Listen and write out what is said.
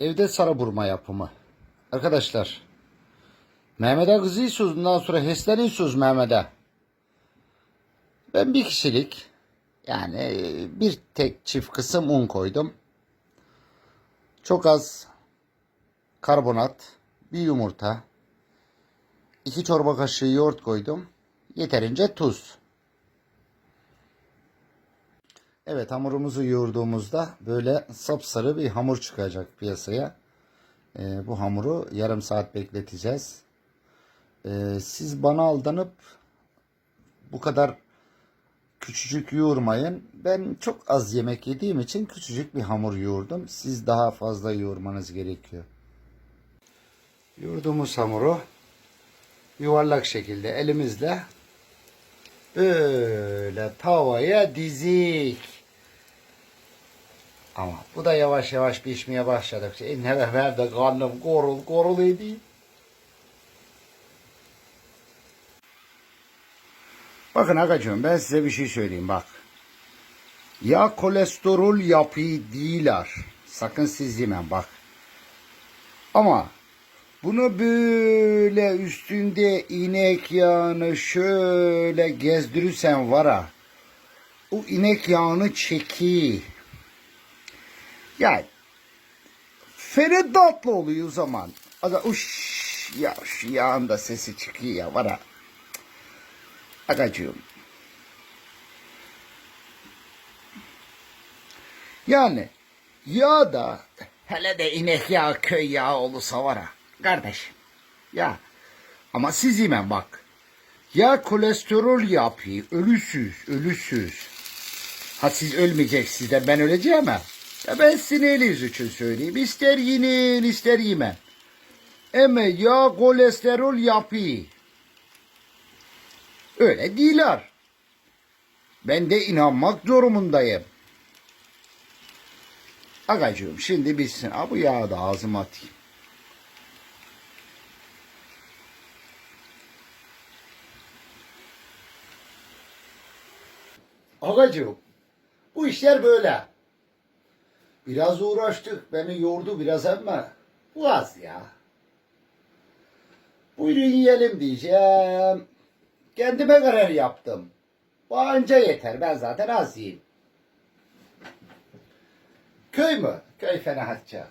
Evde sarı burma yapımı. Arkadaşlar. Mehmet'e kızıyorsunuz. Bundan sonra hesleniyorsunuz Mehmet'e. Ben bir kişilik yani bir tek çift kısım un koydum. Çok az karbonat, bir yumurta, iki çorba kaşığı yoğurt koydum. Yeterince tuz. Evet hamurumuzu yoğurduğumuzda böyle sapsarı bir hamur çıkacak piyasaya. Ee, bu hamuru yarım saat bekleteceğiz. Ee, siz bana aldanıp bu kadar küçücük yoğurmayın. Ben çok az yemek yediğim için küçücük bir hamur yoğurdum. Siz daha fazla yoğurmanız gerekiyor. Yoğurduğumuz hamuru yuvarlak şekilde elimizle böyle tavaya dizik. Ama bu da yavaş yavaş pişmeye başladıkça e, ne ver de karnım korul korul ediyor. Bakın Agacığım ben size bir şey söyleyeyim bak. Ya kolesterol yapıyı değiller. Sakın siz yemen bak. Ama bunu böyle üstünde inek yağını şöyle gezdirirsen var ha. O inek yağını çeki. Yani fere tatlı oluyor o zaman. Ada uş ya şu yağın da sesi çıkıyor ya var. Agacığım. Yani yağ da hele de inek yağı köy yağı olursa var ha. Kardeşim. Ya ama siz yemen bak. Ya kolesterol yapıyor. Ölüsüz, ölüsüz. Ha siz ölmeyeceksiniz de ben öleceğim ha. Ya ben sinirliyiz için söyleyeyim. İster yinin ister yemen. Ama ya kolesterol yapıyor. Öyle değiller. Ben de inanmak durumundayım. Agacığım şimdi bitsin. Ha bu yağı da ağzıma atayım. Agacığım bu işler böyle. Biraz uğraştık. Beni yordu biraz ama bu az ya. Buyurun yiyelim diyeceğim. Kendime karar yaptım. Bu anca yeter. Ben zaten az yiyeyim. Köy mü? Köy fena atacak.